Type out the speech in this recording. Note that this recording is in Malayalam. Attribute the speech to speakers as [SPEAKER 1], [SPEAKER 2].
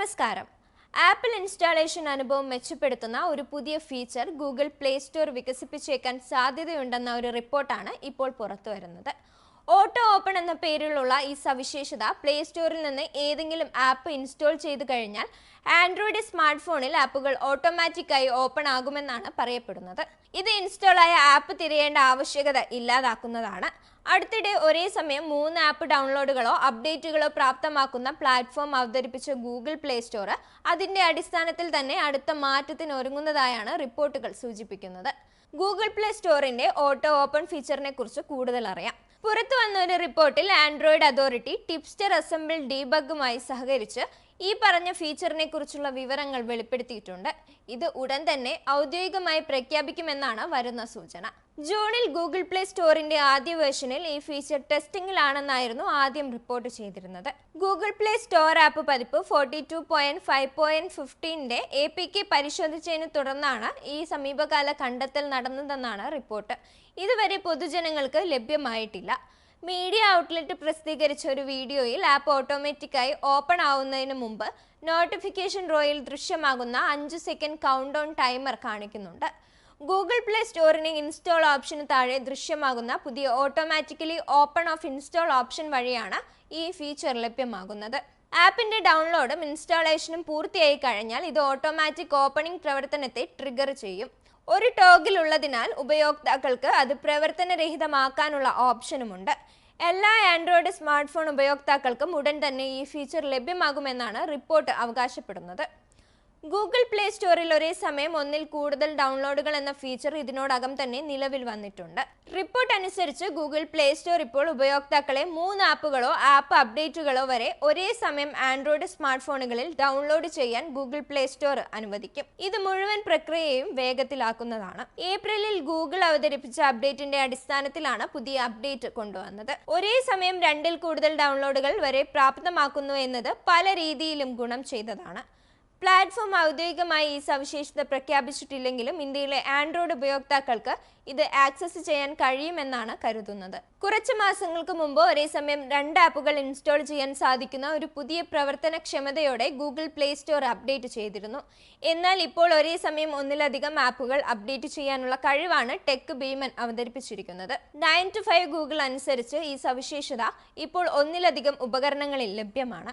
[SPEAKER 1] നമസ്കാരം. ആപ്പിൾ ഇൻസ്റ്റാളേഷൻ അനുഭവം മെച്ചപ്പെടുത്തുന്ന ഒരു പുതിയ ഫീച്ചർ ഗൂഗിൾ പ്ലേ സ്റ്റോർ വികസിപ്പിച്ചേക്കാൻ സാധ്യതയുണ്ടെന്ന ഒരു റിപ്പോർട്ടാണ് ഇപ്പോൾ പുറത്തു വരുന്നത്. ഓട്ടോ ഓപ്പൺ എന്ന പേരിലുള്ള ഈ സവിശേഷത പ്ലേ സ്റ്റോറിൽ നിന്ന് ഏതെങ്കിലും ആപ്പ് ഇൻസ്റ്റാൾ ചെയ്തു കഴിഞ്ഞാൽ ആൻഡ്രോയിഡ് സ്മാർട്ട് ഫോണിൽ ആപ്പുകൾ ഓട്ടോമാറ്റിക്കായി ഓപ്പൺ ആകുമെന്നാണ് പറയപ്പെടുന്നത്. ഇത് ഇൻസ്റ്റാൾ ആയ ആപ്പ് തിരയേണ്ട ആവശ്യകത ഇല്ലാതാക്കുന്നതാണ്. അടുത്തിടെ ഒരേ സമയം മൂന്ന് ആപ്പ് ഡൗൺലോഡുകളോ അപ്ഡേറ്റുകളോ പ്രാപ്തമാക്കുന്ന പ്ലാറ്റ്ഫോം അവതരിപ്പിച്ച ഗൂഗിൾ പ്ലേ സ്റ്റോർ അതിന്റെ അടിസ്ഥാനത്തിൽ തന്നെ അടുത്ത മാറ്റത്തിന് ഒരുങ്ങുന്നതായാണ് റിപ്പോർട്ടുകൾ സൂചിപ്പിക്കുന്നത്. ഗൂഗിൾ പ്ലേ സ്റ്റോറിന്റെ ഓട്ടോ ഓപ്പൺ ഫീച്ചറിനെ കുറിച്ച് കൂടുതൽ അറിയാം. പുറത്തു വന്ന ഒരു റിപ്പോർട്ടിൽ ആൻഡ്രോയിഡ് അതോറിറ്റി ടിപ്സ്റ്റർ അസംബിൾ ഡീബഗുമായി സഹകരിച്ച് ഈ പറഞ്ഞ ഫീച്ചറിനെ കുറിച്ചുള്ള വിവരങ്ങൾ വെളിപ്പെടുത്തിയിട്ടുണ്ട്. ഇത് ഉടൻ തന്നെ ഔദ്യോഗികമായി പ്രഖ്യാപിക്കുമെന്നാണ് വരുന്ന സൂചന. ജൂണിൽ ഗൂഗിൾ പ്ലേ സ്റ്റോറിന്റെ ആദ്യ വേർഷനിൽ ഈ ഫീച്ചർ ടെസ്റ്റിംഗിലാണെന്നായിരുന്നു ആദ്യം റിപ്പോർട്ട് ചെയ്തിരുന്നത്. ഗൂഗിൾ പ്ലേ സ്റ്റോർ ആപ്പ് പതിപ്പ് forty two point five point ഫിഫ്റ്റീന്റെ A P K പരിശോധിച്ചതിനെ തുടർന്നാണ് ഈ സമീപകാല കണ്ടെത്തൽ നടന്നതെന്നാണ് റിപ്പോർട്ട് ഇതുവരെ പൊതുജനങ്ങൾക്ക് ലഭ്യമായിട്ടില്ല. മീഡിയ ഔട്ട്ലെറ്റ് പ്രസിദ്ധീകരിച്ച ഒരു വീഡിയോയിൽ ആപ്പ് ഓട്ടോമാറ്റിക്കായി ഓപ്പൺ ആവുന്നതിന് മുമ്പ് നോട്ടിഫിക്കേഷൻ റോയിൽ ദൃശ്യമാകുന്ന അഞ്ച് സെക്കൻഡ് കൗണ്ട് ഡൗൺ ടൈമർ കാണിക്കുന്നുണ്ട്. ഗൂഗിൾ പ്ലേ സ്റ്റോറിന് ഇൻസ്റ്റാൾ ഓപ്ഷന് താഴെ ദൃശ്യമാകുന്ന പുതിയ automatically open off install option വഴിയാണ് ഈ ഫീച്ചർ ലഭ്യമാകുന്നത്. ആപ്പിന്റെ ഡൗൺലോഡും ഇൻസ്റ്റാളേഷനും പൂർത്തിയായി കഴിഞ്ഞാൽ ഇത് ഓട്ടോമാറ്റിക് ഓപ്പണിംഗ് പ്രവർത്തനത്തെ ട്രിഗർ ചെയ്യും. ഒരു ടോഗിൽ ഉള്ളതിനാൽ ഉപയോക്താക്കൾക്ക് അത് പ്രവർത്തനരഹിതമാക്കാനുള്ള ഓപ്ഷനുമുണ്ട്. എല്ലാ ആൻഡ്രോയിഡ് സ്മാർട്ട് ഫോൺ ഉപയോക്താക്കൾക്കും ഉടൻ തന്നെ ഈ ഫീച്ചർ ലഭ്യമാകുമെന്നാണ് റിപ്പോർട്ട് അവകാശപ്പെടുന്നത്. ഗൂഗിൾ പ്ലേ സ്റ്റോറിൽ ഒരേ സമയം ഒന്നിൽ കൂടുതൽ ഡൗൺലോഡുകൾ എന്ന ഫീച്ചർ ഇതിനോടകം തന്നെ നിലവിൽ വന്നിട്ടുണ്ട്. റിപ്പോർട്ട് അനുസരിച്ച് ഗൂഗിൾ പ്ലേ സ്റ്റോർ ഇപ്പോൾ ഉപയോക്താക്കളെ മൂന്ന് ആപ്പുകളോ ആപ്പ് അപ്ഡേറ്റുകളോ വരെ ഒരേ സമയം ആൻഡ്രോയിഡ് സ്മാർട്ട് ഫോണുകളിൽ ഡൗൺലോഡ് ചെയ്യാൻ ഗൂഗിൾ പ്ലേ സ്റ്റോർ അനുവദിക്കും. ഇത് മുഴുവൻ പ്രക്രിയയും വേഗത്തിലാക്കുന്നതാണ്. ഏപ്രിലിൽ ഗൂഗിൾ അവതരിപ്പിച്ച അപ്ഡേറ്റിന്റെ അടിസ്ഥാനത്തിലാണ് പുതിയ അപ്ഡേറ്റ് കൊണ്ടുവന്നത്. ഒരേ സമയം രണ്ടിൽ കൂടുതൽ ഡൗൺലോഡുകൾ വരെ പ്രാപ്തമാക്കുന്നു എന്നത് പല രീതിയിലും ഗുണം ചെയ്തതാണ്. പ്ലാറ്റ്ഫോം ഔദ്യോഗികമായി ഈ സവിശേഷത പ്രഖ്യാപിച്ചിട്ടില്ലെങ്കിലും ഇന്ത്യയിലെ ആൻഡ്രോയിഡ് ഉപയോക്താക്കൾക്ക് ഇത് ആക്സസ് ചെയ്യാൻ കഴിയുമെന്നാണ് കരുതുന്നത്. കുറച്ച് മാസങ്ങൾക്ക് മുമ്പ് ഒരേ സമയം രണ്ട് ആപ്പുകൾ ഇൻസ്റ്റാൾ ചെയ്യാൻ സാധിക്കുന്ന ഒരു പുതിയ പ്രവർത്തനക്ഷമതയോടെ ഗൂഗിൾ പ്ലേ സ്റ്റോർ അപ്ഡേറ്റ് ചെയ്തിരുന്നു. എന്നാൽ ഇപ്പോൾ ഒരേ സമയം ഒന്നിലധികം ആപ്പുകൾ അപ്ഡേറ്റ് ചെയ്യാനുള്ള കഴിവാണ് ടെക് ഭീമൻ അവതരിപ്പിച്ചിരിക്കുന്നത്. നയൻ ടു ഫൈവ് ഗൂഗിൾ അനുസരിച്ച് ഈ സവിശേഷത ഇപ്പോൾ ഒന്നിലധികം ഉപകരണങ്ങളിൽ ലഭ്യമാണ്.